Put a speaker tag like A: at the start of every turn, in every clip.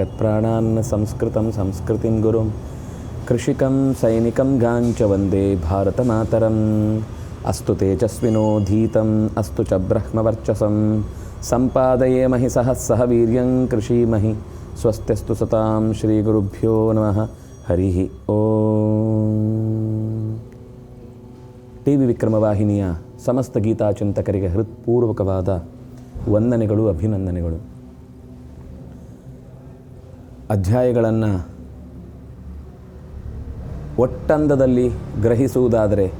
A: पूर्णमदः पूर्णं जगत्प्राणान् संस्कृतं संस्कृतिं गुरुं कृषिकं सैनिकं गाञ्च वन्दे भारतमातरम् अस्तु तेजस्विनो धीतम् अस्तु च ब्रह्मवर्चसं सम्पादयेमहि सह सह वीर्यं कृषीमहि स्वस्त्यस्तु सतां श्रीगुरुभ्यो नमः ಹರಿಃ ಓಂ ಟಿ ವಿ ವಿಕ್ರಮವಾಹಿನಿಯ ಸಮಸ್ತ ಗೀತಾಚಿಂತಕರಿಗೆ ಹೃತ್ಪೂರ್ವಕವಾದ ವಂದನೆಗಳು ಅಭಿನಂದನೆಗಳು ಅಧ್ಯಾಯಗಳನ್ನು ಒಟ್ಟಂದದಲ್ಲಿ ಗ್ರಹಿಸುವುದಾದರೆ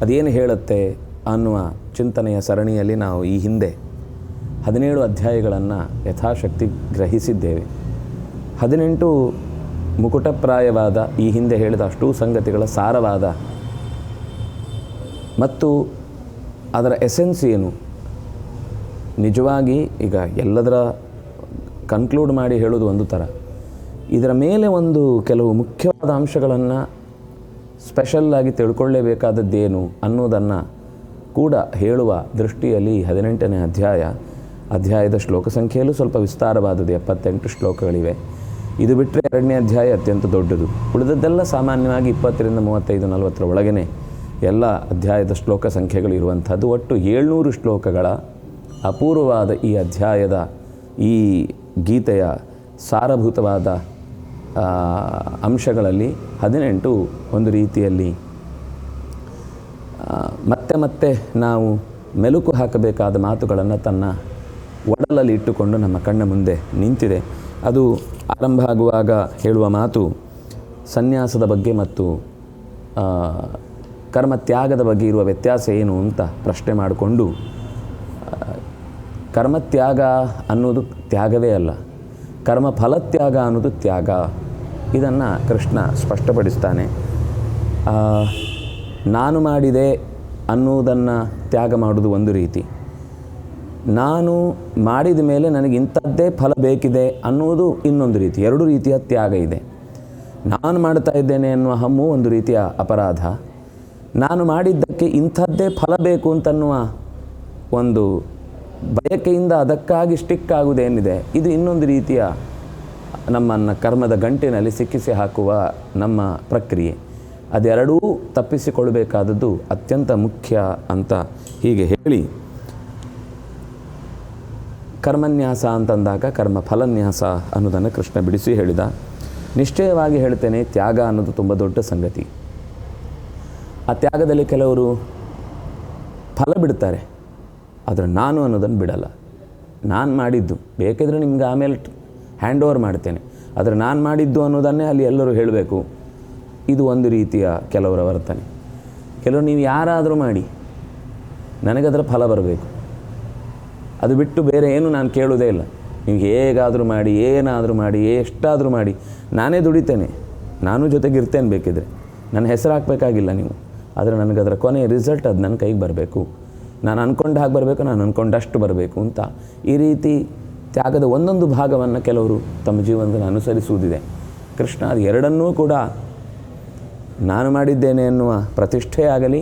A: ಅದೇನು ಹೇಳುತ್ತೆ ಅನ್ನುವ ಚಿಂತನೆಯ ಸರಣಿಯಲ್ಲಿ ನಾವು ಈ ಹಿಂದೆ ಹದಿನೇಳು ಅಧ್ಯಾಯಗಳನ್ನು ಯಥಾಶಕ್ತಿ ಗ್ರಹಿಸಿದ್ದೇವೆ. ಹದಿನೆಂಟು ಮುಕುಟಪ್ರಾಯವಾದ ಈ ಹಿಂದೆ ಹೇಳಿದ ಅಷ್ಟೂ ಸಂಗತಿಗಳ ಸಾರವಾದ ಮತ್ತು ಅದರ ಎಸೆನ್ಸ್ ಏನು? ನಿಜವಾಗಿ ಈಗ ಎಲ್ಲದರ ಕನ್ಕ್ಲೂಡ್ ಮಾಡಿ ಹೇಳೋದು ಒಂದು ಥರ ಇದರ ಮೇಲೆ ಒಂದು ಕೆಲವು ಮುಖ್ಯವಾದ ಅಂಶಗಳನ್ನು ಸ್ಪೆಷಲ್ಲಾಗಿ ತಿಳ್ಕೊಳ್ಳೇಬೇಕಾದದ್ದೇನು ಅನ್ನೋದನ್ನು ಕೂಡ ಹೇಳುವ ದೃಷ್ಟಿಯಲ್ಲಿ ಹದಿನೆಂಟನೇ ಅಧ್ಯಾಯ, ಅಧ್ಯಾಯದ ಶ್ಲೋಕ ಸಂಖ್ಯೆಯಲ್ಲೂ ಸ್ವಲ್ಪ ವಿಸ್ತಾರವಾದದ್ದು, ಎಪ್ಪತ್ತೆಂಟು ಶ್ಲೋಕಗಳಿವೆ. ಇದು ಬಿಟ್ಟರೆ ಎರಡನೇ ಅಧ್ಯಾಯ ಅತ್ಯಂತ ದೊಡ್ಡದು. ಉಳಿದದ್ದೆಲ್ಲ ಸಾಮಾನ್ಯವಾಗಿ ಇಪ್ಪತ್ತರಿಂದ ಮೂವತ್ತೈದು, ನಲವತ್ತರ ಒಳಗೇ ಎಲ್ಲ ಅಧ್ಯಾಯದ ಶ್ಲೋಕ ಸಂಖ್ಯೆಗಳು ಇರುವಂಥದ್ದು. ಒಟ್ಟು ಏಳ್ನೂರು ಶ್ಲೋಕಗಳ ಅಪೂರ್ವವಾದ ಈ ಅಧ್ಯಾಯದ ಈ ಗೀತೆಯ ಸಾರಭೂತವಾದ ಅಂಶಗಳಲ್ಲಿ ಹದಿನೆಂಟು ಒಂದು ರೀತಿಯಲ್ಲಿ ಮತ್ತೆ ಮತ್ತೆ ನಾವು ಮೆಲುಕು ಹಾಕಬೇಕಾದ ಮಾತುಗಳನ್ನು ತನ್ನ ಒಡಲಲ್ಲಿ ಇಟ್ಟುಕೊಂಡು ನಮ್ಮ ಕಣ್ಣ ಮುಂದೆ ನಿಂತಿದೆ. ಅದು ಆರಂಭ ಆಗುವಾಗ ಹೇಳುವ ಮಾತು, ಸನ್ಯಾಸದ ಬಗ್ಗೆ ಮತ್ತು ಕರ್ಮತ್ಯಾಗದ ಬಗ್ಗೆ ಇರುವ ವ್ಯತ್ಯಾಸ ಏನು ಅಂತ ಪ್ರಶ್ನೆ ಮಾಡಿಕೊಂಡು ಕರ್ಮತ್ಯಾಗ ಅನ್ನೋದು ತ್ಯಾಗವೇ ಅಲ್ಲ. ಕರ್ಮ ಫಲತ್ಯಾಗ ಅನ್ನೋದು ತ್ಯಾಗ. ಇದನ್ನು ಕೃಷ್ಣ ಸ್ಪಷ್ಟಪಡಿಸ್ತಾನೆ. ನಾನು ಮಾಡಿದೆ ಅನ್ನುವುದನ್ನು ತ್ಯಾಗ ಮಾಡೋದು ಒಂದು ರೀತಿ. ನಾನು ಮಾಡಿದ ಮೇಲೆ ನನಗೆ ಇಂಥದ್ದೇ ಫಲ ಬೇಕಿದೆ ಅನ್ನೋದು ಇನ್ನೊಂದು ರೀತಿ. ಎರಡು ರೀತಿಯ ತ್ಯಾಗ ಇದೆ. ನಾನು ಮಾಡ್ತಾ ಇದ್ದೇನೆ ಅನ್ನುವ ಹಮ್ಮು ಒಂದು ರೀತಿಯ ಅಪರಾಧ. ನಾನು ಮಾಡಿದ್ದಕ್ಕೆ ಇಂಥದ್ದೇ ಫಲ ಬೇಕು ಅಂತನ್ನುವ ಒಂದು ಬಯಕೆಯಿಂದ ಅದಕ್ಕಾಗಿ ಸ್ಟಿಕ್ ಆಗುವುದೇನಿದೆ ಇದು ಇನ್ನೊಂದು ರೀತಿಯ ನಮ್ಮನ್ನು ಕರ್ಮದ ಗಂಟಿನಲ್ಲಿ ಸಿಕ್ಕಿಸಿ ಹಾಕುವ ನಮ್ಮ ಪ್ರಕ್ರಿಯೆ. ಅದೆರಡೂ ತಪ್ಪಿಸಿಕೊಳ್ಳಬೇಕಾದದ್ದು ಅತ್ಯಂತ ಮುಖ್ಯ ಅಂತ ಹೀಗೆ ಹೇಳಿ. ಕರ್ಮನ್ಯಾಸ ಅಂತಂದಾಗ ಕರ್ಮ ಫಲನ್ಯಾಸ ಅನ್ನೋದನ್ನು ಕೃಷ್ಣ ಬಿಡಿಸಿ ಹೇಳಿದ. ನಿಶ್ಚಯವಾಗಿ ಹೇಳ್ತೇನೆ, ತ್ಯಾಗ ಅನ್ನೋದು ತುಂಬ ದೊಡ್ಡ ಸಂಗತಿ. ಆ ತ್ಯಾಗದಲ್ಲಿ ಕೆಲವರು ಫಲ ಬಿಡ್ತಾರೆ. ಆದರೆ ನಾನು ಅನ್ನೋದನ್ನು ಬಿಡಲ್ಲ. ನಾನು ಮಾಡಿದ್ದು, ಬೇಕಿದ್ರೆ ನಿಮ್ಗೆ ಆಮೇಲೆ ಹ್ಯಾಂಡ್ ಓವರ್ ಮಾಡ್ತೇನೆ. ಆದರೆ ನಾನು ಮಾಡಿದ್ದು ಅನ್ನೋದನ್ನೇ ಅಲ್ಲಿ ಎಲ್ಲರೂ ಹೇಳಬೇಕು. ಇದು ಒಂದು ರೀತಿಯ ಕೆಲವರ ವರ್ತನೆ. ಕೆಲವರು ನೀವು ಯಾರಾದರೂ ಮಾಡಿ, ನನಗದರ ಫಲ ಬರಬೇಕು. ಅದು ಬಿಟ್ಟು ಬೇರೆ ಏನು ನಾನು ಕೇಳೋದೇ ಇಲ್ಲ. ನೀವು ಹೇಗಾದರೂ ಮಾಡಿ, ಏನಾದರೂ ಮಾಡಿ, ಎಷ್ಟಾದರೂ ಮಾಡಿ, ನಾನೇ ದುಡಿತೇನೆ. ನಾನು ಜೊತೆಗಿರ್ತೇನೆ ಬೇಕಿದ್ರೆ. ನನ್ನ ಹೆಸರು ಹಾಕಬೇಕಾಗಿಲ್ಲ ನೀವು. ಆದರೆ ನನಗದರ ಕೊನೆಯ ರಿಸಲ್ಟ್ ಅದು ನನ್ನ ಕೈಗೆ ಬರಬೇಕು. ನಾನು ಅಂದ್ಕೊಂಡ ಹಾಗೆ ಬರಬೇಕು, ನಾನು ಅಂದ್ಕೊಂಡಷ್ಟು ಬರಬೇಕು ಅಂತ ಈ ರೀತಿ ತ್ಯಾಗದ ಒಂದೊಂದು ಭಾಗವನ್ನು ಕೆಲವರು ತಮ್ಮ ಜೀವನದಲ್ಲಿ ಅನುಸರಿಸುವುದಿದೆ. ಕೃಷ್ಣ ಅದು ಎರಡನ್ನೂ ಕೂಡ ನಾನು ಮಾಡಿದ್ದೇನೆ ಎನ್ನುವ ಪ್ರತಿಷ್ಠೆ ಆಗಲಿ,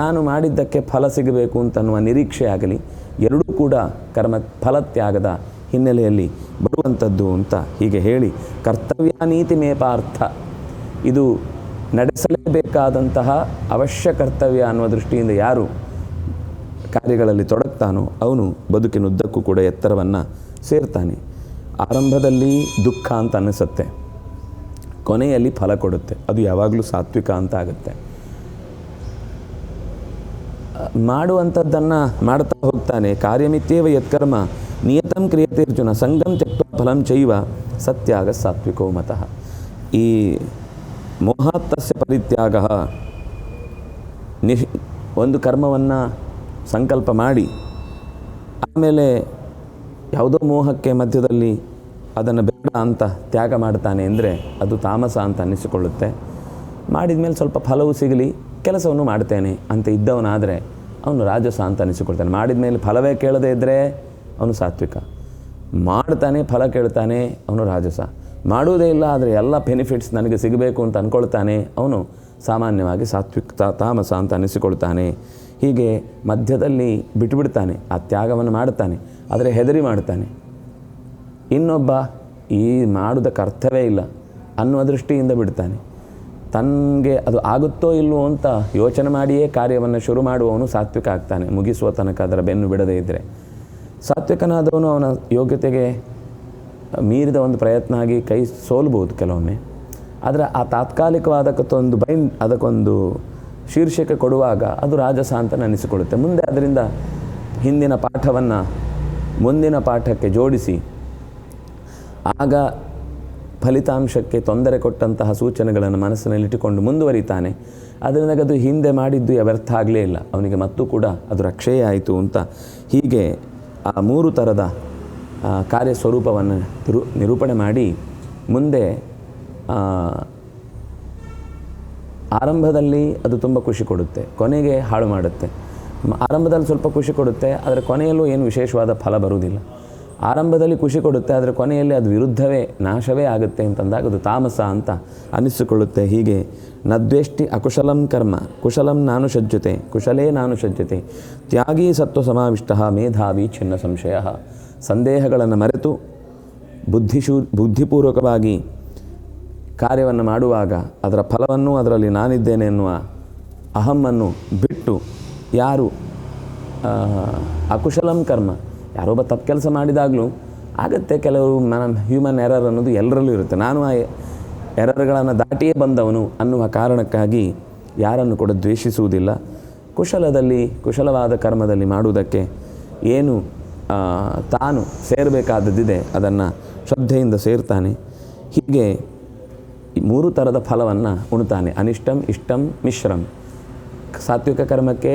A: ನಾನು ಮಾಡಿದ್ದಕ್ಕೆ ಫಲ ಸಿಗಬೇಕು ಅಂತನ್ನುವ ನಿರೀಕ್ಷೆ ಆಗಲಿ, ಎರಡೂ ಕೂಡ ಕರ್ಮ ಫಲತ್ಯಾಗದ ಹಿನ್ನೆಲೆಯಲ್ಲಿ ಬರುವಂಥದ್ದು ಅಂತ ಹೀಗೆ ಹೇಳಿ ಕರ್ತವ್ಯ ನೀತಿ ಮೇಪಾರ್ಥ ಇದು ನಡೆಸಲೇಬೇಕಾದಂತಹ ಅವಶ್ಯ ಕರ್ತವ್ಯ ಅನ್ನುವ ದೃಷ್ಟಿಯಿಂದ ಯಾರು ಕಾರ್ಯಗಳಲ್ಲಿ ತೊಡಗ್ತಾನೋ ಅವನು ಬದುಕಿನುದ್ದಕ್ಕೂ ಕೂಡ ಎತ್ತರವನ್ನು ಸೇರ್ತಾನೆ. ಆರಂಭದಲ್ಲಿ ದುಃಖ ಅಂತ ಅನ್ನಿಸುತ್ತೆ. ಕೊನೆಯಲ್ಲಿ ಫಲ ಕೊಡುತ್ತೆ. ಅದು ಯಾವಾಗಲೂ ಸಾತ್ವಿಕ ಅಂತ ಆಗುತ್ತೆ. ಮಾಡುವಂಥದ್ದನ್ನು ಮಾಡ್ತಾ ಹೋಗ್ತಾನೆ. ಕಾರ್ಯಮಿತ್ಯೇವ ಯತ್ಕರ್ಮ, ನಿಯತಂ ಕ್ರಿಯತೆ ಅರ್ಜುನ, ಸಂಗಂ ತ್ಯಕ್ತ ಫಲಂ ಚೈವ, ಸತ್ಯಾಗ ಸಾತ್ವಿಕೋ ಮತಃ. ಈ ಮೋಹಾತ್ತಸ್ಯ ಪರಿತ್ಯಾಗ ನಿಶ್ ಒಂದು ಕರ್ಮವನ್ನು ಸಂಕಲ್ಪ ಮಾಡಿ. ಆಮೇಲೆ ಯಾವುದೋ ಮೋಹಕ್ಕೆ ಮಧ್ಯದಲ್ಲಿ ಅದನ್ನು ಬೇಡ ಅಂತ ತ್ಯಾಗ ಮಾಡ್ತಾನೆ ಅಂದರೆ ಅದು ತಾಮಸ ಅಂತ ಅನ್ನಿಸಿಕೊಳ್ಳುತ್ತೆ ಮಾಡಿದ ಮೇಲೆ ಸ್ವಲ್ಪ ಫಲವು ಸಿಗಲಿ, ಕೆಲಸವನ್ನು ಮಾಡ್ತೇನೆ ಅಂತ ಇದ್ದವನಾದರೆ ಅವನು ರಾಜಸ ಅಂತ ಅನಿಸಿಕೊಳ್ತಾನೆ. ಮಾಡಿದ ಮೇಲೆ ಫಲವೇ ಕೇಳದೇ ಇದ್ದರೆ ಅವನು ಸಾತ್ವಿಕ. ಮಾಡ್ತಾನೆ, ಫಲ ಕೇಳ್ತಾನೆ, ಅವನು ರಾಜಸ. ಮಾಡುವುದೇ ಇಲ್ಲ, ಆದರೆ ಎಲ್ಲ ಬೆನಿಫಿಟ್ಸ್ ನನಗೆ ಸಿಗಬೇಕು ಅಂತ ಅಂದ್ಕೊಳ್ತಾನೆ ಅವನು ಸಾಮಾನ್ಯವಾಗಿ ಸಾತ್ವಿಕ ತಾಮಸ ಅಂತ ಅನಿಸಿಕೊಳ್ತಾನೆ. ಹೀಗೆ ಮಧ್ಯದಲ್ಲಿ ಬಿಟ್ಟುಬಿಡ್ತಾನೆ ಆ ತ್ಯಾಗವನ್ನು ಮಾಡ್ತಾನೆ ಆದರೆ ಹೆದರಿ ಮಾಡ್ತಾನೆ ಇನ್ನೊಬ್ಬ ಈ ಮಾಡುವುದ ಕರ್ತವ್ಯ ಇಲ್ಲ ಅನ್ನುವ ದೃಷ್ಟಿಯಿಂದ ಬಿಡ್ತಾನೆ. ತನಗೆ ಅದು ಆಗುತ್ತೋ ಇಲ್ವೋ ಅಂತ ಯೋಚನೆ ಮಾಡಿಯೇ ಕಾರ್ಯವನ್ನು ಶುರು ಮಾಡುವವನು ಸಾತ್ವಿಕ ಆಗ್ತಾನೆ, ಮುಗಿಸುವ ತನಕ ಅದರ ಬೆನ್ನು ಬಿಡದೇ ಇದ್ದರೆ ಸಾತ್ವಿಕನಾದವನು ಅವನ ಯೋಗ್ಯತೆಗೆ ಮೀರಿದ ಒಂದು ಪ್ರಯತ್ನ ಆಗಿ ಕೈ ಸೋಲ್ಬೋದು ಕೆಲವೊಮ್ಮೆ. ಆದರೆ ಆ ತಾತ್ಕಾಲಿಕವಾದಕ್ಕೊಂದು ಬೈಂಡ್ ಅದಕ್ಕೊಂದು ಶೀರ್ಷಿಕೆ ಕೊಡುವಾಗ ಅದು ರಾಜಸ ಅಂತ ನೆನೆಸಿಕೊಳ್ಳುತ್ತೆ. ಮುಂದೆ ಅದರಿಂದ ಹಿಂದಿನ ಪಾಠವನ್ನು ಮುಂದಿನ ಪಾಠಕ್ಕೆ ಜೋಡಿಸಿ, ಆಗ ಫಲಿತಾಂಶಕ್ಕೆ ತೊಂದರೆ ಕೊಟ್ಟಂತಹ ಸೂಚನೆಗಳನ್ನು ಮನಸ್ಸಿನಲ್ಲಿಟ್ಟುಕೊಂಡು ಮುಂದುವರಿತಾನೆ. ಅದರಿಂದ ಅದು ಹಿಂದೆ ಮಾಡಿದ್ದು ವ್ಯರ್ಥ ಆಗಲೇ ಇಲ್ಲ. ಅವನಿಗೆ ಮತ್ತೂ ಕೂಡ ಅದು ರಕ್ಷೆಯೇ ಆಯಿತು ಅಂತ ಹೀಗೆ ಆ ಮೂರು ಥರದ ಕಾರ್ಯಸ್ವರೂಪವನ್ನು ನಿರು ನಿರೂಪಣೆ ಮಾಡಿ ಮುಂದೆ ಆರಂಭದಲ್ಲಿ ಅದು ತುಂಬ ಖುಷಿ ಕೊಡುತ್ತೆ, ಕೊನೆಗೆ ಹಾಳು ಮಾಡುತ್ತೆ. ಆರಂಭದಲ್ಲಿ ಸ್ವಲ್ಪ ಖುಷಿ ಕೊಡುತ್ತೆ, ಆದರೆ ಕೊನೆಯಲ್ಲೂ ಏನು ವಿಶೇಷವಾದ ಫಲ ಬರುವುದಿಲ್ಲ. ಆರಂಭದಲ್ಲಿ ಖುಷಿ ಕೊಡುತ್ತೆ, ಆದರೆ ಕೊನೆಯಲ್ಲಿ ಅದು ವಿರುದ್ಧವೇ, ನಾಶವೇ ಆಗುತ್ತೆ ಅಂತಂದಾಗ ಅದು ತಾಮಸ ಅಂತ ಅನಿಸಿಕೊಳ್ಳುತ್ತೆ ಹೀಗೆ, ನದ್ವೇಷ್ಟಿ ಅಕುಶಲಂ ಕರ್ಮ, ಕುಶಲಂ ನಾನು ಸಜ್ಜತೆ ಕುಶಲೇ ನಾನು ಸಜ್ಜತೆ ತ್ಯಾಗಿ ಸತ್ವ ಸಮಾವಿಷ್ಟ ಮೇಧಾವಿ ಚಿನ್ನ ಸಂಶಯ. ಸಂದೇಹಗಳನ್ನು ಮರೆತು ಬುದ್ಧಿಶೂ, ಬುದ್ಧಿಪೂರ್ವಕವಾಗಿ ಕಾರ್ಯವನ್ನು ಮಾಡುವಾಗ ಅದರ ಫಲವನ್ನು ಅದರಲ್ಲಿ ನಾನಿದ್ದೇನೆ ಎನ್ನುವ ಅಹಮ್ಮನ್ನು ಬಿಟ್ಟು ಯಾರು ಅಕುಶಲಂ ಕರ್ಮ ಯಾರೊಬ್ಬ ತಪ್ಪು ಕೆಲಸ ಮಾಡಿದಾಗಲೂ ಆಗತ್ತೆ ಕೆಲವರು ಮನ ಹ್ಯೂಮನ್ ಎರರ್ ಅನ್ನೋದು ಎಲ್ಲರಲ್ಲೂ ಇರುತ್ತೆ. ನಾನು ಆ ಎರರ್ಗಳನ್ನು ದಾಟಿಯೇ ಬಂದವನು ಅನ್ನುವ ಕಾರಣಕ್ಕಾಗಿ ಯಾರನ್ನು ಕೂಡ ದ್ವೇಷಿಸುವುದಿಲ್ಲ. ಕುಶಲದಲ್ಲಿ, ಕುಶಲವಾದ ಕರ್ಮದಲ್ಲಿ ಮಾಡುವುದಕ್ಕೆ ಏನು ತಾನು ಸೇರಬೇಕಾದದ್ದಿದೆ, ಅದನ್ನು ಶ್ರದ್ಧೆಯಿಂದ ಸೇರ್ತಾನೆ. ಹೀಗೆ ಮೂರು ಥರದ ಫಲವನ್ನು ಉಣ್ತಾನೆ. ಅನಿಷ್ಟಂ, ಇಷ್ಟಂ, ಮಿಶ್ರಂ. ಸಾತ್ವಿಕ ಕರ್ಮಕ್ಕೆ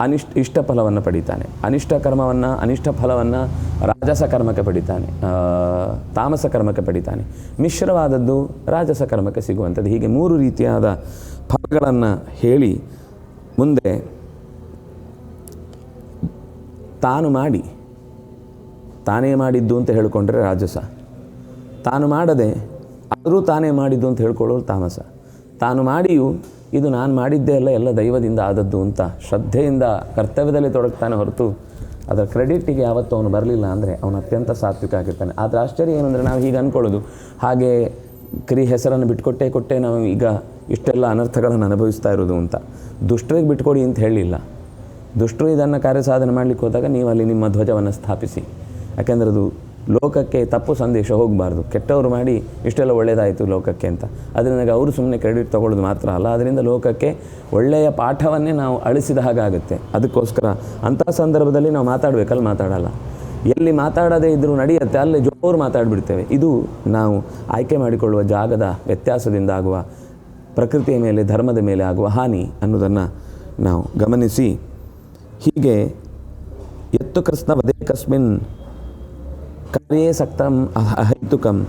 A: ಅನಿಷ್ಟ, ಇಷ್ಟ ಫಲವನ್ನು ಪಡಿತಾನೆ. ಅನಿಷ್ಟ ಕರ್ಮವನ್ನು, ಅನಿಷ್ಟ ಫಲವನ್ನು ರಾಜಸ ಕರ್ಮಕ್ಕೆ ಪಡಿತಾನೆ. ತಾಮಸ ಕರ್ಮಕ್ಕೆ ಪಡಿತಾನೆ. ಮಿಶ್ರವಾದದ್ದು ರಾಜಸ ಕರ್ಮಕ್ಕೆ ಸಿಗುವಂಥದ್ದು. ಹೀಗೆ ಮೂರು ರೀತಿಯಾದ ಫಲಗಳನ್ನು ಹೇಳಿ ಮುಂದೆ ತಾನು ಮಾಡಿ, ತಾನೇ ಮಾಡಿದ್ದು ಅಂತ ಹೇಳಿಕೊಂಡ್ರೆ ರಾಜಸ. ತಾನು ಮಾಡದೆ ಆದರೂ ತಾನೇ ಮಾಡಿದ್ದು ಅಂತ ಹೇಳ್ಕೊಳ್ಳೋರು ತಾಮಸ. ತಾನು ಮಾಡಿಯೂ, ಇದು ನಾನು ಮಾಡಿದ್ದೇ ಅಲ್ಲ, ಎಲ್ಲ ದೈವದಿಂದ ಆದದ್ದು ಅಂತ. ಶ್ರದ್ಧೆಯಿಂದ ಕರ್ತವ್ಯದಲ್ಲಿ ತೊಡಗ್ತಾನೆ ಹೊರತು ಅದರ ಕ್ರೆಡಿಟ್ಟಿಗೆ ಯಾವತ್ತೂ ಅವನು ಬರಲಿಲ್ಲ ಅಂದರೆ ಅವನು ಅತ್ಯಂತ ಸಾತ್ವಿಕ ಆಗಿರ್ತಾನೆ. ಆದರೆ ಆಶ್ಚರ್ಯ ಏನಂದರೆ ನಾವು ಹೀಗೆ ಅಂದ್ಕೊಳ್ಳೋದು ಹಾಗೆ ಕ್ರಿ ಹೆಸರನ್ನು ಬಿಟ್ಕೊಟ್ಟೇ ಕೊಟ್ಟೆ ನಾವು ಈಗ ಇಷ್ಟೆಲ್ಲ ಅನರ್ಥಗಳನ್ನು ಅನುಭವಿಸ್ತಾ ಇರೋದು ಅಂತ. ದುಷ್ಟರಿಗೆ ಬಿಟ್ಕೊಡಿ ಅಂತ ಹೇಳಿಲ್ಲ. ದುಷ್ಟರು ಇದನ್ನು ಕಾರ್ಯ ಸಾಧನೆ ಮಾಡಲಿಕ್ಕೆ ಹೋದಾಗ ನೀವು ಅಲ್ಲಿ ನಿಮ್ಮ ಧ್ವಜವನ್ನು ಸ್ಥಾಪಿಸಿ. ಯಾಕೆಂದರೆ ಅದು ಲೋಕಕ್ಕೆ ತಪ್ಪು ಸಂದೇಶ ಹೋಗಬಾರ್ದು. ಕೆಟ್ಟವರು ಮಾಡಿ ಇಷ್ಟೆಲ್ಲ ಒಳ್ಳೆಯದಾಯಿತು ಲೋಕಕ್ಕೆ ಅಂತ. ಅದರಿಂದ ಅವರು ಸುಮ್ಮನೆ ಕ್ರೆಡಿಟ್ ತಗೊಳ್ಳೋದು ಮಾತ್ರ ಅಲ್ಲ. ಅದರಿಂದ ಲೋಕಕ್ಕೆ ಒಳ್ಳೆಯ ಪಾಠವನ್ನೇ ನಾವು ಅಳಿಸಿದ ಹಾಗಾಗುತ್ತೆ ಅದಕ್ಕೋಸ್ಕರ ಅಂಥ ಸಂದರ್ಭದಲ್ಲಿ ನಾವು ಮಾತಾಡಬೇಕಲ್ಲಿ ಮಾತಾಡಲ್ಲ. ಎಲ್ಲಿ ಮಾತಾಡದೇ ಇದ್ದರೂ ನಡೆಯುತ್ತೆ, ಅಲ್ಲಿ ಜೋರು ಮಾತಾಡಿಬಿಡ್ತೇವೆ. ಇದು ನಾವು ಆಯ್ಕೆ ಮಾಡಿಕೊಳ್ಳುವ ಜಾಗದ ವ್ಯತ್ಯಾಸದಿಂದ ಆಗುವ, ಪ್ರಕೃತಿಯ ಮೇಲೆ, ಧರ್ಮದ ಮೇಲೆ ಆಗುವ ಹಾನಿ ಅನ್ನೋದನ್ನು ನಾವು ಗಮನಿಸಿ. ಹೀಗೆ ಎತ್ತು ಕೃಷ್ಣ ವದೇ ಕಸ್ಮಿನ್ ಕಾರ್ಯೇ ಸಕ್ತಂ ಅಹ- ಅಹೈತುಕಂ.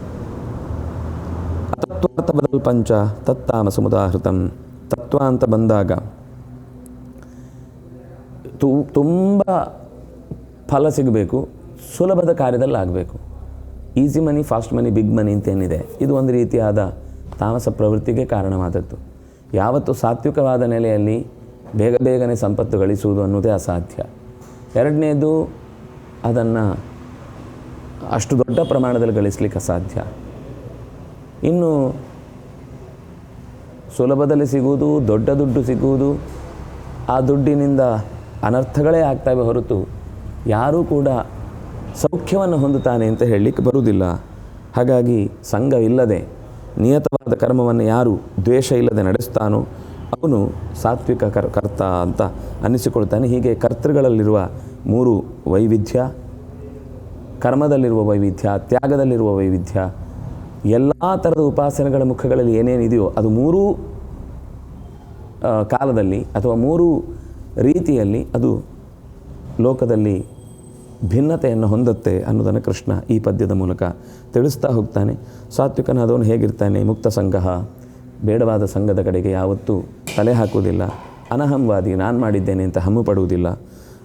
A: ತತ್ತಾಮ ಸಮುದಾಹೃತಂ ತತ್ವ ಅಂತ ಬಂದಾಗ ತು, ತುಂಬ ಫಲ ಸಿಗಬೇಕು, ಸುಲಭದ ಕಾರ್ಯದಲ್ಲಿ ಆಗಬೇಕು easy money, fast money, big money ಅಂತೇನಿದೆ. ಇದು ಒಂದು ರೀತಿಯಾದ ತಾಮಸ ಪ್ರವೃತ್ತಿಗೆ ಕಾರಣವಾದದ್ದು. ಯಾವತ್ತು ಸಾತ್ವಿಕವಾದ ನೆಲೆಯಲ್ಲಿ ಬೇಗ ಬೇಗನೆ ಸಂಪತ್ತು ಗಳಿಸುವುದು ಅನ್ನೋದೇ ಅಸಾಧ್ಯ. ಎರಡನೇದು, ಅದನ್ನು ಅಷ್ಟು ದೊಡ್ಡ ಪ್ರಮಾಣದಲ್ಲಿ ಗಳಿಸಲಿಕ್ಕೆ ಸಾಧ್ಯ ಇನ್ನು ಸುಲಭದಲ್ಲಿ ಸಿಗುವುದು, ದೊಡ್ಡ ದುಡ್ಡು ಸಿಗುವುದು, ಆ ದುಡ್ಡಿನಿಂದ ಅನರ್ಥಗಳೇ ಆಗ್ತವೆ ಹೊರತು ಯಾರೂ ಕೂಡ ಸೌಖ್ಯವನ್ನು ಹೊಂದುತ್ತಾನೆ ಅಂತ ಹೇಳಲಿಕ್ಕೆ ಬರುವುದಿಲ್ಲ. ಹಾಗಾಗಿ ಸಂಘವಿಲ್ಲದೆ ನಿಯತವಾದ ಕರ್ಮವನ್ನು ಯಾರು ದ್ವೇಷ ಇಲ್ಲದೆ ನಡೆಸ್ತಾನೋ ಅವನು ಸಾತ್ವಿಕ ಕರ್, ಕರ್ತ ಅಂತ ಅನ್ನಿಸಿಕೊಳ್ತಾನೆ. ಹೀಗೆ ಕರ್ತೃಗಳಲ್ಲಿರುವ ಮೂರು ವೈವಿಧ್ಯ ಕರ್ಮದಲ್ಲಿರುವ ವೈವಿಧ್ಯ, ತ್ಯಾಗದಲ್ಲಿರುವ ವೈವಿಧ್ಯ, ಎಲ್ಲ ಥರದ ಉಪಾಸನೆಗಳ ಮುಖಗಳಲ್ಲಿ ಏನೇನಿದೆಯೋ ಅದು ಮೂರೂ ಕಾಲದಲ್ಲಿ ಅಥವಾ ಮೂರು ರೀತಿಯಲ್ಲಿ ಅದು ಲೋಕದಲ್ಲಿ ಭಿನ್ನತೆಯನ್ನು ಹೊಂದುತ್ತೆ ಅನ್ನೋದನ್ನು ಕೃಷ್ಣ ಈ ಪದ್ಯದ ಮೂಲಕ ತಿಳಿಸ್ತಾ ಹೋಗ್ತಾನೆ. ಸಾತ್ವಿಕನಾದವನು ಹೇಗಿರ್ತಾನೆ? ಮುಕ್ತ ಸಂಘ, ಬೇಡವಾದ ಸಂಘದ ಕಡೆಗೆ ಯಾವತ್ತೂ ತಲೆ ಹಾಕುವುದಿಲ್ಲ. ಅನಹಂವಾದಿ, ನಾನು ಮಾಡಿದ್ದೇನೆ ಅಂತ ಹಮ್ಮು ಪಡುವುದಿಲ್ಲ.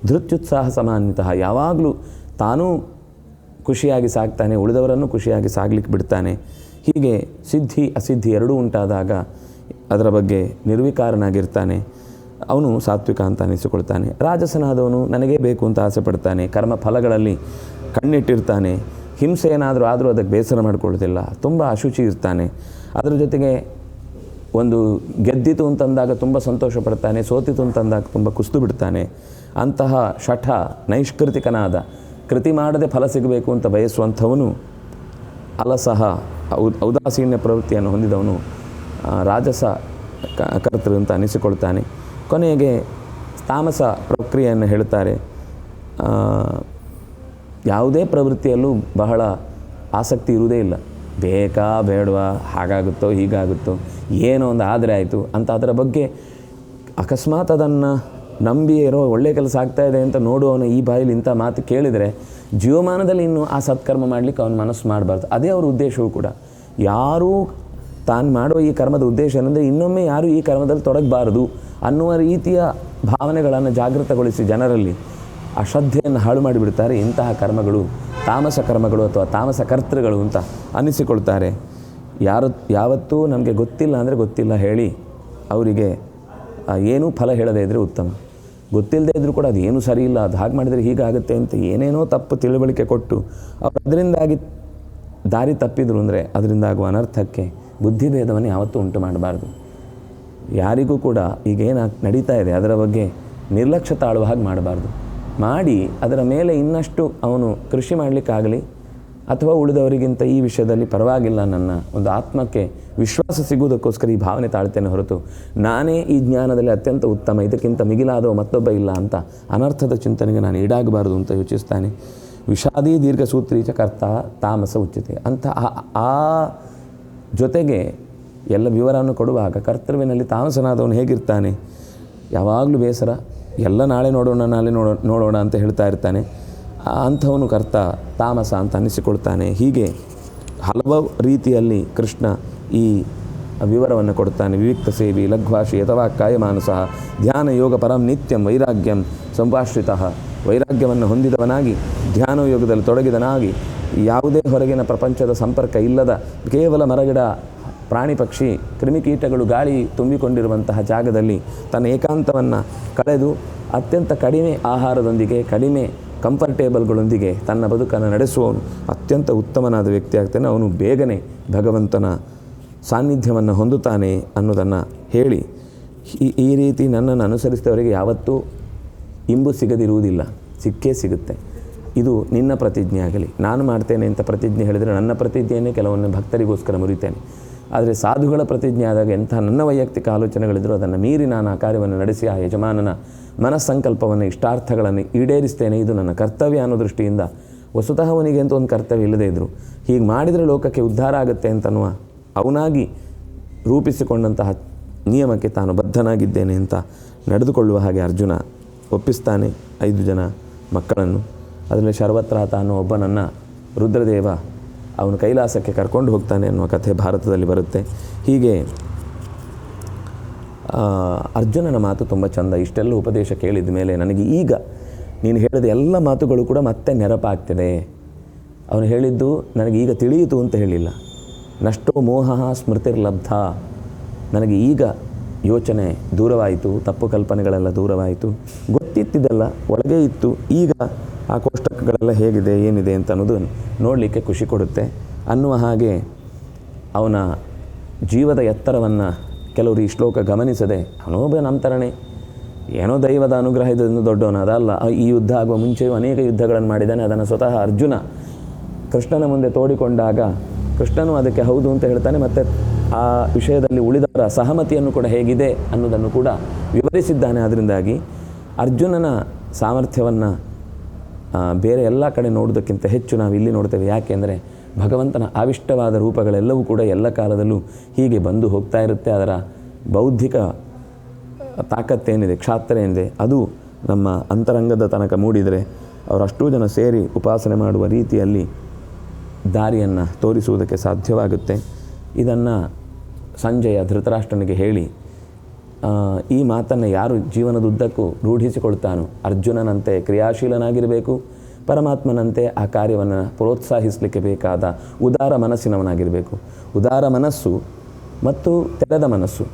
A: ಧೃತ್ಯುತ್ಸಾಹ ಸಮಾನ್ವಿತ ಯಾವಾಗಲೂ ತಾನೂ ಖುಷಿಯಾಗಿ ಸಾಕ್ತಾನೆ, ಉಳಿದವರನ್ನು ಖುಷಿಯಾಗಿ ಸಾಗ್ಲಿಕ್ಕೆ ಬಿಡ್ತಾನೆ. ಹೀಗೆ ಸಿದ್ಧಿ, ಅಸಿದ್ಧಿ ಎರಡೂ ಉಂಟಾದಾಗ ಅದರ ಬಗ್ಗೆ ನಿರ್ವಿಕಾರನಾಗಿರ್ತಾನೆ. ಅವನು ಸಾತ್ವಿಕ ಅಂತ ಅನಿಸಿಕೊಳ್ತಾನೆ. ರಾಜಸನಾದವನು ನನಗೇ ಬೇಕು ಅಂತ ಆಸೆ ಪಡ್ತಾನೆ ಕರ್ಮ ಫಲಗಳಲ್ಲಿ ಕಣ್ಣಿಟ್ಟಿರ್ತಾನೆ. ಹಿಂಸೆ ಏನಾದರೂ ಆದರೂ ಅದಕ್ಕೆ ಬೇಸರ ಮಾಡಿಕೊಳ್ಳೋದಿಲ್ಲ ತುಂಬ ಅಶುಚಿ ಇರ್ತಾನೆ. ಅದರ ಜೊತೆಗೆ ಒಂದು ಗೆದ್ದಿತು ಅಂತಂದಾಗ ತುಂಬ ಸಂತೋಷ ಪಡ್ತಾನೆ ಸೋತಿತು ಅಂತಂದಾಗ ತುಂಬ ಕುಸಿದು ಬಿಡ್ತಾನೆ. ಅಂತಹ ಶಠ ನೈಷ್ಕೃತಿಕನಾದ ಕೃತಿ ಮಾಡದೆ ಫಲ ಸಿಗಬೇಕು ಅಂತ ಬಯಸುವಂಥವನು ಅಲಸಹ ಔದಾಸೀನ್ಯ ಪ್ರವೃತ್ತಿಯನ್ನು ಹೊಂದಿದವನು ರಾಜಸ ಕರ್ತೃ ಅಂತ ಅನಿಸಿಕೊಳ್ತಾನೆ. ಕೊನೆಗೆ ತಾಮಸ ಪ್ರಕ್ರಿಯೆಯನ್ನು ಹೇಳ್ತಾರೆ ಯಾವುದೇ ಪ್ರವೃತ್ತಿಯಲ್ಲೂ ಬಹಳ ಆಸಕ್ತಿ ಇರುವುದೇ ಇಲ್ಲ. ಬೇಕಾ ಬೇಡವಾ, ಹಾಗಾಗುತ್ತೋ ಹೀಗಾಗುತ್ತೋ, ಏನೋ ಒಂದು ಆದರೆ ಆಯಿತು. ಅಂತ ಅದರ ಬಗ್ಗೆ ಅಕಸ್ಮಾತ್ ಅದನ್ನು ನಂಬಿ ಇರೋ, ಒಳ್ಳೆ ಕೆಲಸ ಆಗ್ತಾ ಇದೆ ಅಂತ ನೋಡುವವನು ಈ ಬಾಯಲ್ಲಿ ಇಂಥ ಮಾತು ಕೇಳಿದರೆ ಜೀವಮಾನದಲ್ಲಿ ಇನ್ನು ಆ ಸತ್ಕರ್ಮ ಮಾಡಲಿಕ್ಕೆ ಅವನ ಮನಸ್ಸು ಮಾಡಬಾರ್ದು. ಅದೇ ಅವ್ರ ಉದ್ದೇಶವೂ ಕೂಡ. ಯಾರೂ ತಾನು ಮಾಡುವ ಈ ಕರ್ಮದ ಉದ್ದೇಶ ಏನಂದರೆ ಇನ್ನೊಮ್ಮೆ ಯಾರೂ ಈ ಕರ್ಮದಲ್ಲಿ ತೊಡಗಬಾರದು ಅನ್ನುವ ರೀತಿಯ ಭಾವನೆಗಳನ್ನು ಜಾಗೃತಗೊಳಿಸಿ ಜನರಲ್ಲಿ ಅಶ್ರದ್ಧೆಯನ್ನು ಹಾಳು ಮಾಡಿಬಿಡ್ತಾರೆ ಇಂತಹ ಕರ್ಮಗಳು, ತಾಮಸ ಕರ್ಮಗಳು ಅಥವಾ ತಾಮಸ ಕರ್ತೃಗಳು ಅಂತ ಅನ್ನಿಸಿಕೊಳ್ತಾರೆ ಯಾರು, ಯಾವತ್ತೂ ನಮಗೆ ಗೊತ್ತಿಲ್ಲ ಅಂದರೆ ಗೊತ್ತಿಲ್ಲ ಹೇಳಿ ಅವರಿಗೆ ಏನೂ ಫಲ ಹೇಳದೇ ಇದ್ದರೆ ಉತ್ತಮ. ಗೊತ್ತಿಲ್ಲದೆ ಇದ್ದರೂ ಕೂಡ ಅದು ಏನು ಸರಿ ಇಲ್ಲ, ಅದು ಹಾಗೆ ಮಾಡಿದರೆ ಹೀಗಾಗುತ್ತೆ ಅಂತ ಏನೇನೋ ತಪ್ಪು ತಿಳುವಳಿಕೆ ಕೊಟ್ಟು ಅದರಿಂದಾಗಿ ದಾರಿ ತಪ್ಪಿದ್ರು ಅಂದರೆ ಅದರಿಂದ ಆಗುವ ಅನರ್ಥಕ್ಕೆ ಬುದ್ಧಿಭೇದವನ್ನು ಯಾವತ್ತೂ ಉಂಟು ಮಾಡಬಾರ್ದು. ಯಾರಿಗೂ ಕೂಡ ಈಗ ಏನು ನಡೀತಾ ಇದೆ, ಅದರ ಬಗ್ಗೆ ನಿರ್ಲಕ್ಷ್ಯ ತಾಳುವ ಹಾಗೆ ಮಾಡಬಾರ್ದು. ಮಾಡಿ ಅದರ ಮೇಲೆ ಇನ್ನಷ್ಟು ಅವನು ಕೃಷಿ ಮಾಡಲಿಕ್ಕಾಗಲಿ ಅಥವಾ ಉಳಿದವರಿಗಿಂತ ಈ ವಿಷಯದಲ್ಲಿ ಪರವಾಗಿಲ್ಲ ನನ್ನ ಒಂದು ಆತ್ಮಕ್ಕೆ ವಿಶ್ವಾಸ ಸಿಗುವುದಕ್ಕೋಸ್ಕರ ಈ ಭಾವನೆ ತಾಳ್ತೇನೆ ಹೊರತು ನಾನೇ ಈ ಜ್ಞಾನದಲ್ಲಿ ಅತ್ಯಂತ ಉತ್ತಮ, ಇದಕ್ಕಿಂತ ಮಿಗಿಲಾದವ ಮತ್ತೊಬ್ಬ ಇಲ್ಲ ಅಂತ ಅನರ್ಥದ ಚಿಂತನೆಗೆ ನಾನು ಈಡಾಗಬಾರದು ಅಂತ ಯೋಚಿಸ್ತಾನೆ ವಿಷಾದಿ ದೀರ್ಘ ಸೂತ್ರೀಚ ಕರ್ತ ತಾಮಸ ಉಚ್ಯತೆ ಅಂತ ಆ- ಜೊತೆಗೆ ಎಲ್ಲ ವಿವರವನ್ನು ಕೊಡುವಾಗ ಕರ್ತವ್ಯನಲ್ಲಿ ತಾಮಸನಾದವನು ಹೇಗಿರ್ತಾನೆ? ಯಾವಾಗಲೂ ಬೇಸರ, ಎಲ್ಲ ನಾಳೆ ನೋಡೋಣ, ನಾಳೆ ನೋಡೋ, ನೋಡೋಣ ಅಂತ ಹೇಳ್ತಾ ಇರ್ತಾನೆ. ಅಂಥವನು ಕರ್ತ, ತಾಮಸ ಅಂತ ಅನ್ನಿಸಿಕೊಳ್ತಾನೆ. ಹೀಗೆ ಹಲವು ರೀತಿಯಲ್ಲಿ ಕೃಷ್ಣ ಈ ವಿವರವನ್ನು ಕೊಡ್ತಾನೆ ವಿವಿಕ್ತ ಸೇವಿ, ಲಘ್ವಾಶಿ ಅಥವಾ ಕಾಯಮಾನಸ, ಧ್ಯಾನ ಯೋಗ ಪರಂ ನಿತ್ಯಂ ವೈರಾಗ್ಯಂ ಸಂಭಾಷಿತ ವೈರಾಗ್ಯವನ್ನು ಹೊಂದಿದವನಾಗಿ, ಧ್ಯಾನ ಯೋಗದಲ್ಲಿ ತೊಡಗಿದನಾಗಿ, ಯಾವುದೇ ಹೊರಗಿನ ಪ್ರಪಂಚದ ಸಂಪರ್ಕ ಇಲ್ಲದ ಕೇವಲ ಮರಗಿಡ, ಪ್ರಾಣಿ ಪಕ್ಷಿ, ಕ್ರಿಮಿಕೀಟಗಳು ಗಾಳಿ ತುಂಬಿಕೊಂಡಿರುವಂತಹ ಜಾಗದಲ್ಲಿ ತನ್ನ ಏಕಾಂತವನ್ನು ಕಳೆದು ಅತ್ಯಂತ ಕಡಿಮೆ ಆಹಾರದೊಂದಿಗೆ ಕಡಿಮೆ ಕಂಫರ್ಟೇಬಲ್ಗಳೊಂದಿಗೆ ತನ್ನ ಬದುಕನ್ನು ನಡೆಸುವವನು ಅತ್ಯಂತ ಉತ್ತಮನಾದ ವ್ಯಕ್ತಿ ಆಗ್ತಾನೆ. ಅವನು ಬೇಗನೆ ಭಗವಂತನ ಸಾನ್ನಿಧ್ಯವನ್ನು ಹೊಂದುತ್ತಾನೆ ಅನ್ನೋದನ್ನು ಹೇಳಿ, ಈ ರೀತಿ ನನ್ನನ್ನು ಅನುಸರಿಸಿದವರಿಗೆ ಯಾವತ್ತೂ ಇಂಬು ಸಿಗದಿರುವುದಿಲ್ಲ, ಸಿಕ್ಕೇ ಸಿಗುತ್ತೆ. ಇದು ನಿನ್ನ ಪ್ರತಿಜ್ಞೆ ಆಗಲಿ, ನಾನು ಮಾಡ್ತೇನೆ ಅಂತ ಪ್ರತಿಜ್ಞೆ ಹೇಳಿದರೆ ನನ್ನ ಪ್ರತಿಜ್ಞೆಯನ್ನೇ ಕೆಲವೊಮ್ಮೆ ಭಕ್ತರಿಗೋಸ್ಕರ ಮುರಿತೇನೆ. ಆದರೆ ಸಾಧುಗಳ ಪ್ರತಿಜ್ಞೆ ಆದಾಗ ಎಂಥ ನನ್ನ ವೈಯಕ್ತಿಕ ಆಲೋಚನೆಗಳಿದ್ದರೂ ಅದನ್ನು ಮೀರಿ ನಾನು ಆ ಕಾರ್ಯವನ್ನು ನಡೆಸಿ, ಆ ಯಜಮಾನನ ಮನಸ್ಸಂಕಲ್ಪವನ್ನು, ಇಷ್ಟಾರ್ಥಗಳನ್ನು ಈಡೇರಿಸ್ತೇನೆ, ಇದು ನನ್ನ ಕರ್ತವ್ಯ ಅನ್ನೋ ದೃಷ್ಟಿಯಿಂದ ವಸುತಃ ಅವನಿಗೆ ಅಂತ ಒಂದು ಕರ್ತವ್ಯ ಇಲ್ಲದೇ ಇದ್ದರು ಹೀಗೆ ಮಾಡಿದರೆ ಲೋಕಕ್ಕೆ ಉದ್ಧಾರ ಆಗುತ್ತೆ ಅಂತನ್ನುವ ಅವನಾಗಿ ರೂಪಿಸಿಕೊಂಡಂತಹ ನಿಯಮಕ್ಕೆ ತಾನು ಬದ್ಧನಾಗಿದ್ದೇನೆ ಅಂತ ನಡೆದುಕೊಳ್ಳುವ ಹಾಗೆ ಅರ್ಜುನ ಒಪ್ಪಿಸ್ತಾನೆ ಐದು ಜನ ಮಕ್ಕಳನ್ನು. ಅದರಲ್ಲಿ ಶರ್ವತ್ರಾತ ಅನ್ನೋ ಒಬ್ಬನನ್ನು ರುದ್ರದೇವ ಅವನು ಕೈಲಾಸಕ್ಕೆ ಕರ್ಕೊಂಡು ಹೋಗ್ತಾನೆ ಅನ್ನುವ ಕಥೆ ಭಾರತದಲ್ಲಿ ಬರುತ್ತೆ. ಹೀಗೆ ಅರ್ಜುನನ ಮಾತು ತುಂಬ ಚಂದ. ಇಷ್ಟೆಲ್ಲ ಉಪದೇಶ ಕೇಳಿದ ಮೇಲೆ ನನಗೆ ಈಗ ನೀನು ಹೇಳಿದ ಎಲ್ಲ ಮಾತುಗಳು ಕೂಡ ಮತ್ತೆ ನೆನಪಾಗ್ತಿದೆ. ಅವನು ಹೇಳಿದ್ದು ನನಗೆ ಈಗ ತಿಳಿಯಿತು ಅಂತ ಹೇಳಿಲ್ಲ. ನಷ್ಟೋ ಮೋಹ ಸ್ಮೃತಿರ್ಲಬ್ಧ. ನನಗೆ ಈಗ ಯೋಚನೆ ದೂರವಾಯಿತು, ತಪ್ಪು ಕಲ್ಪನೆಗಳೆಲ್ಲ ದೂರವಾಯಿತು. ಗೊತ್ತಿತ್ತಿದ್ದಲ್ಲ ಒಳಗೆ ಇತ್ತು. ಈಗ ಆ ಕೋಷ್ಟಕಗಳೆಲ್ಲ ಹೇಗಿದೆ, ಏನಿದೆ ಅಂತ ಅನ್ನೋದು ನೋಡಲಿಕ್ಕೆ ಖುಷಿ ಕೊಡುತ್ತೆ. ಅನ್ನುವ ಹಾಗೆ ಅವನ ಜೀವದ ಎತ್ತರವನ್ನು ಕೆಲವರು ಈ ಶ್ಲೋಕ ಗಮನಿಸದೆ ಅವನೊಬ್ಬ ನಮ್ಮ ಥರನೇ ಏನೋ ದೈವದ ಅನುಗ್ರಹದಿಂದ ದೊಡ್ಡವನು, ಅದಲ್ಲ. ಈ ಯುದ್ಧ ಆಗುವ ಮುಂಚೆಯೂ ಅನೇಕ ಯುದ್ಧಗಳನ್ನು ಮಾಡಿದ್ದಾನೆ ಅದನ್ನು ಸ್ವತಃ ಅರ್ಜುನ. ಕೃಷ್ಣನ ಮುಂದೆ ತೋಡಿಕೊಂಡಾಗ, ಕೃಷ್ಣನು ಅದಕ್ಕೆ ಹೌದು ಅಂತ ಹೇಳ್ತಾನೆ, ಮತ್ತು ಆ ವಿಷಯದಲ್ಲಿ ಉಳಿದವರ ಸಹಮತಿಯನ್ನು ಕೂಡ ಹೇಗಿದೆ ಅನ್ನೋದನ್ನು ಕೂಡ ವಿವರಿಸಿದ್ದಾನೆ. ಅದರಿಂದಾಗಿ ಅರ್ಜುನನ ಸಾಮರ್ಥ್ಯವನ್ನು ಬೇರೆ ಎಲ್ಲ ಕಡೆ ನೋಡೋದಕ್ಕಿಂತ ಹೆಚ್ಚು ನಾವು ಇಲ್ಲಿ ನೋಡ್ತೇವೆ ಯಾಕೆಂದರೆ ಭಗವಂತನ ಆವಿಷ್ಟವಾದ ರೂಪಗಳೆಲ್ಲವೂ ಕೂಡ ಎಲ್ಲ ಕಾಲದಲ್ಲೂ ಹೀಗೆ ಬಂದು ಹೋಗ್ತಾ ಇರುತ್ತೆ. ಅದರ ಬೌದ್ಧಿಕ ತಾಕತ್ತೇನಿದೆ ಕ್ಷಾತ್ರ ಏನಿದೆ ಅದು ನಮ್ಮ ಅಂತರಂಗದ ತನಕ ಮೂಡಿದರೆ ಅವರಷ್ಟೂ ಜನ ಸೇರಿ ಉಪಾಸನೆ ಮಾಡುವ ರೀತಿಯಲ್ಲಿ ದಾರಿಯನ್ನು ತೋರಿಸುವುದಕ್ಕೆ ಸಾಧ್ಯವಾಗುತ್ತೆ. ಇದನ್ನು ಸಂಜಯ ಧೃತರಾಷ್ಟ್ರನಿಗೆ ಹೇಳಿ ಈ ಮಾತನ್ನು ಯಾರು ಜೀವನದುದ್ದಕ್ಕೂ ರೂಢಿಸಿಕೊಳ್ತಾನೋ ಅರ್ಜುನನಂತೆ ಕ್ರಿಯಾಶೀಲನಾಗಿರಬೇಕು. ಪರಮಾತ್ಮನಂತೆ ಆ ಕಾರ್ಯವನ್ನು ಪ್ರೋತ್ಸಾಹಿಸಲಿಕ್ಕೆ ಬೇಕಾದ ಉದಾರ ಮನಸ್ಸಿನವನಾಗಿರಬೇಕು. ಉದಾರ ಮನಸ್ಸು ಮತ್ತು ತೆರೆದ ಮನಸ್ಸು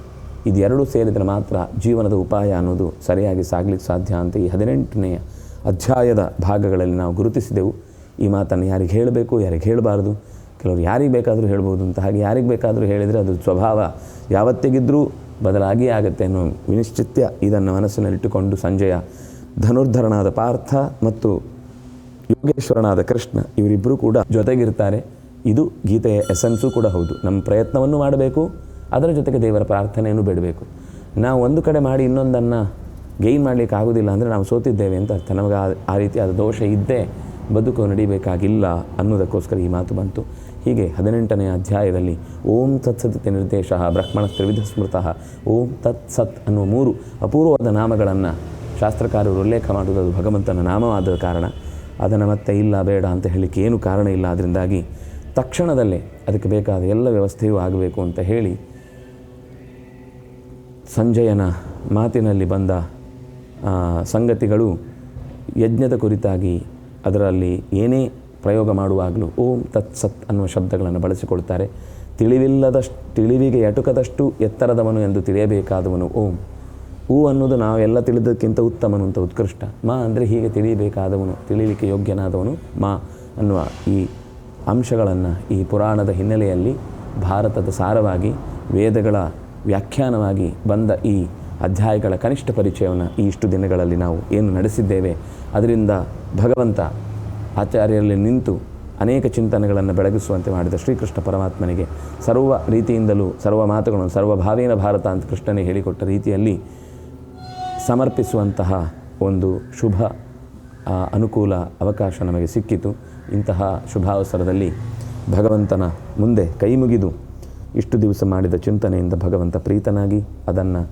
A: ಇದೆರಡೂ ಸೇರಿದರೆ ಮಾತ್ರ ಜೀವನದ ಉಪಾಯ ಅನ್ನೋದು ಸರಿಯಾಗಿ ಸಾಗಲಿಕ್ಕೆ ಸಾಧ್ಯ ಅಂತ ಈ ಹದಿನೆಂಟನೆಯ ಅಧ್ಯಾಯದ ಭಾಗಗಳಲ್ಲಿ ನಾವು ಗುರುತಿಸಿದೆವು. ಈ ಮಾತನ್ನು ಯಾರಿಗೆ ಹೇಳಬೇಕು, ಯಾರಿಗೆ ಹೇಳಬಾರ್ದು, ಕೆಲವರು ಯಾರಿಗೆ ಬೇಕಾದರೂ ಹೇಳ್ಬೋದು ಅಂತ ಹಾಗೆ ಯಾರಿಗೆ ಬೇಕಾದರೂ ಹೇಳಿದರೆ ಅದು ಸ್ವಭಾವ ಯಾವತ್ತಿಗಿದ್ರೂ ಬದಲಾಗಿ ಆಗುತ್ತೆ ಅನ್ನೋ ವಿನಿಶ್ಚಿತ್ಯ ಇದನ್ನು ಮನಸ್ಸಿನಲ್ಲಿಟ್ಟುಕೊಂಡು ಸಂಜೆಯ ಧನುರ್ಧರನಾದ ಪಾರ್ಥ ಮತ್ತು ಯೋಗೇಶ್ವರನಾದ ಕೃಷ್ಣ ಇವರಿಬ್ಬರೂ ಕೂಡ ಜೊತೆಗಿರ್ತಾರೆ. ಇದು ಗೀತೆಯ ಎಸೆನ್ಸು ಕೂಡ ಹೌದು. ನಮ್ಮ ಪ್ರಯತ್ನವನ್ನು ಮಾಡಬೇಕು, ಅದರ ಜೊತೆಗೆ ದೇವರ ಪ್ರಾರ್ಥನೆಯನ್ನು ಬಿಡಬೇಕು. ನಾವು ಒಂದು ಕಡೆ ಮಾಡಿ ಇನ್ನೊಂದನ್ನು ಗೈನ್ ಮಾಡಲಿಕ್ಕೆ ಆಗೋದಿಲ್ಲ ಅಂದರೆ ನಾವು ಸೋತಿದ್ದೇವೆ ಅಂತ ಅರ್ಥ. ನಮಗೆ ಆ- ರೀತಿಯಾದ ದೋಷ ಇದ್ದೇ ಬದುಕು ನಡಿಬೇಕಾಗಿಲ್ಲ ಅನ್ನೋದಕ್ಕೋಸ್ಕರ ಈ ಮಾತು ಬಂತು. ಹೀಗೆ ಹದಿನೆಂಟನೇ ಅಧ್ಯಾಯದಲ್ಲಿ ಓಂ ತತ್ಸತ್ ನಿರ್ದೇಶ ಬ್ರಹ್ಮಣ ತ್ರಿವಿಧ ಸ್ಮೃತಃ ಓಂ ತತ್ ಸತ್ ಅನ್ನುವ ಮೂರು ಅಪೂರ್ವವಾದ ನಾಮಗಳನ್ನು ಶಾಸ್ತ್ರಕಾರರು ಉಲ್ಲೇಖ ಮಾಡುವುದು ಭಗವಂತನ ನಾಮವಾದ ಕಾರಣ. ಅದನ್ನು ಮತ್ತೆ ಇಲ್ಲ, ಬೇಡ ಅಂತ ಹೇಳಲಿಕ್ಕೆ ಏನು ಕಾರಣ ಇಲ್ಲ. ಅದರಿಂದಾಗಿ ತಕ್ಷಣದಲ್ಲೇ ಅದಕ್ಕೆ ಬೇಕಾದ ಎಲ್ಲ ವ್ಯವಸ್ಥೆಯೂ ಆಗಬೇಕು ಅಂತ ಹೇಳಿ ಸಂಜಯನ ಮಾತಿನಲ್ಲಿ ಬಂದ ಸಂಗತಿಗಳು ಯಜ್ಞದ ಕುರಿತಾಗಿ ಅದರಲ್ಲಿ ಏನೇ ಪ್ರಯೋಗ ಮಾಡುವಾಗಲೂ ಓಂ ತತ್ ಸತ್ ಅನ್ನುವ ಶಬ್ದಗಳನ್ನು ಬಳಸಿಕೊಳ್ತಾರೆ. ತಿಳಿವಿಲ್ಲದಷ್ಟು, ತಿಳಿವಿಗೆ ಎಟುಕದಷ್ಟು ಎತ್ತರದವನು ಎಂದು ತಿಳಿಯಬೇಕಾದವನು ಓಂ. ಹೂ ಅನ್ನೋದು ನಾವೆಲ್ಲ ತಿಳಿದಕ್ಕಿಂತ ಉತ್ತಮನು ಅಂತ ಉತ್ಕೃಷ್ಟ. ಮಾ ಅಂದರೆ ಹೀಗೆ ತಿಳಿಯಬೇಕಾದವನು ತಿಳಿಯಲಿಕ್ಕೆ ಯೋಗ್ಯನಾದವನು ಮಾ ಅನ್ನುವ ಈ ಅಂಶಗಳನ್ನು ಈ ಪುರಾಣದ ಹಿನ್ನೆಲೆಯಲ್ಲಿ ಭಾರತದ ಸಾರವಾಗಿ ವೇದಗಳ ವ್ಯಾಖ್ಯಾನವಾಗಿ ಬಂದ ಈ ಅಧ್ಯಾಯಗಳ ಕನಿಷ್ಠ ಪರಿಚಯವನ್ನು ಈ ಇಷ್ಟು ದಿನಗಳಲ್ಲಿ ನಾವು ಏನು ನಡೆಸಿದ್ದೇವೆ. ಅದರಿಂದ ಭಗವಂತ ಆಚಾರ್ಯರಲ್ಲಿ ನಿಂತು ಅನೇಕ ಚಿಂತನೆಗಳನ್ನು ಬೆಳಗಿಸುವಂತೆ ಮಾಡಿದ ಶ್ರೀಕೃಷ್ಣ ಪರಮಾತ್ಮನಿಗೆ ಸರ್ವ ರೀತಿಯಿಂದಲೂ ಸರ್ವ ಮಾತುಗಳನ್ನು ಸರ್ವಭಾವೀನ ಭಾರತ ಅಂತ ಕೃಷ್ಣನೇ ಹೇಳಿಕೊಟ್ಟ ರೀತಿಯಲ್ಲಿ ಸಮರ್ಪಿಸುವಂತಹ ಒಂದು ಶುಭ ಅನುಕೂಲ ಅವಕಾಶ ನಮಗೆ ಸಿಕ್ಕಿತು. ಇಂತಹ ಶುಭಾವಸರದಲ್ಲಿ ಭಗವಂತನ ಮುಂದೆ ಕೈ ಮುಗಿದು ಇಷ್ಟು ದಿವಸ ಮಾಡಿದ ಚಿಂತನೆಯಿಂದ ಭಗವಂತ ಪ್ರೀತನಾಗಿ ಅದನ್ನು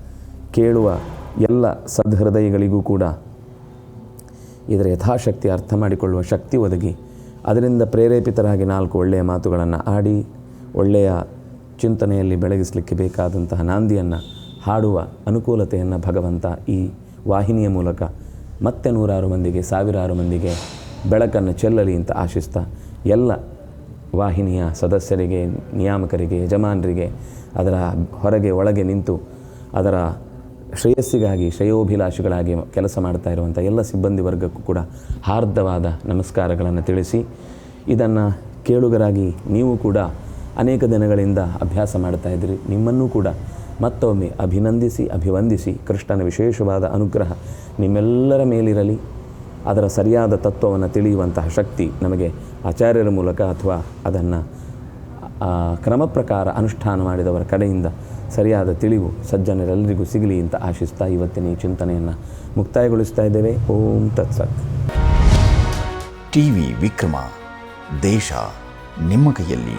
A: ಕೇಳುವ ಎಲ್ಲ ಸದ್ಹೃದಯಗಳಿಗೂ ಕೂಡ ಇದರ ಯಥಾಶಕ್ತಿ ಅರ್ಥ ಮಾಡಿಕೊಳ್ಳುವ ಶಕ್ತಿ ಒದಗಿ ಅದರಿಂದ ಪ್ರೇರೇಪಿತರಾಗಿ ನಾಲ್ಕು ಒಳ್ಳೆಯ ಮಾತುಗಳನ್ನು ಆಡಿ ಒಳ್ಳೆಯ ಚಿಂತನೆಯಲ್ಲಿ ಬೆಳಗಿಸಲಿಕ್ಕೆ ಬೇಕಾದಂತಹ ನಾಂದಿಯನ್ನು ಹಾಡುವ ಅನುಕೂಲತೆಯನ್ನು ಭಗವಂತ ಈ ವಾಹಿನಿಯ ಮೂಲಕ ಮತ್ತೆ ನೂರಾರು ಮಂದಿಗೆ, ಸಾವಿರಾರು ಮಂದಿಗೆ ಬೆಳಕನ್ನು ಚೆಲ್ಲಲಿ ಅಂತ ಆಶಿಸ್ತಾ ಎಲ್ಲ ವಾಹಿನಿಯ ಸದಸ್ಯರಿಗೆ, ನಿಯಾಮಕರಿಗೆ, ಯಜಮಾನರಿಗೆ ಅದರ ಹೊರಗೆ, ಒಳಗೆ ನಿಂತು ಅದರ ಶ್ರೇಯಸ್ಸಿಗಾಗಿ, ಶ್ರೇಯೋಭಿಲಾಷಿಗಳಾಗಿ ಕೆಲಸ ಮಾಡ್ತಾ ಇರುವಂಥ ಎಲ್ಲ ಸಿಬ್ಬಂದಿ ವರ್ಗಕ್ಕೂ ಕೂಡ ಹಾರ್ದವಾದ ನಮಸ್ಕಾರಗಳನ್ನು ತಿಳಿಸಿ ಇದನ್ನು ಕೇಳುಗರಾಗಿ ನೀವು ಕೂಡ ಅನೇಕ ದಿನಗಳಿಂದ ಅಭ್ಯಾಸ ಮಾಡ್ತಾ ಇದ್ದೀರಿ. ನಿಮ್ಮನ್ನೂ ಕೂಡ ಮತ್ತೊಮ್ಮೆ ಅಭಿನಂದಿಸಿ, ಅಭಿವಂದಿಸಿ ಕೃಷ್ಣನ ವಿಶೇಷವಾದ ಅನುಗ್ರಹ ನಿಮ್ಮೆಲ್ಲರ ಮೇಲಿರಲಿ. ಅದರ ಸರಿಯಾದ ತತ್ವವನ್ನು ತಿಳಿಯುವಂತಹ ಶಕ್ತಿ ನಮಗೆ ಆಚಾರ್ಯರ ಮೂಲಕ ಅಥವಾ ಅದನ್ನು ಕ್ರಮ ಪ್ರಕಾರ ಅನುಷ್ಠಾನ ಮಾಡಿದವರ ಕಡೆಯಿಂದ ಸರಿಯಾದ ತಿಳಿವು ಸಜ್ಜನರೆಲ್ಲರಿಗೂ ಸಿಗಲಿ ಅಂತ ಆಶಿಸ್ತಾ ಇವತ್ತಿನ ಈ ಚಿಂತನೆಯನ್ನು ಮುಕ್ತಾಯಗೊಳಿಸ್ತಾ ಇದ್ದೇವೆ. ಓಂ ತತ್ಸತ್
B: ಟಿವಿ ವಿಕ್ರಮ, ದೇಶ ನಿಮ್ಮ ಕೈಯಲ್ಲಿ.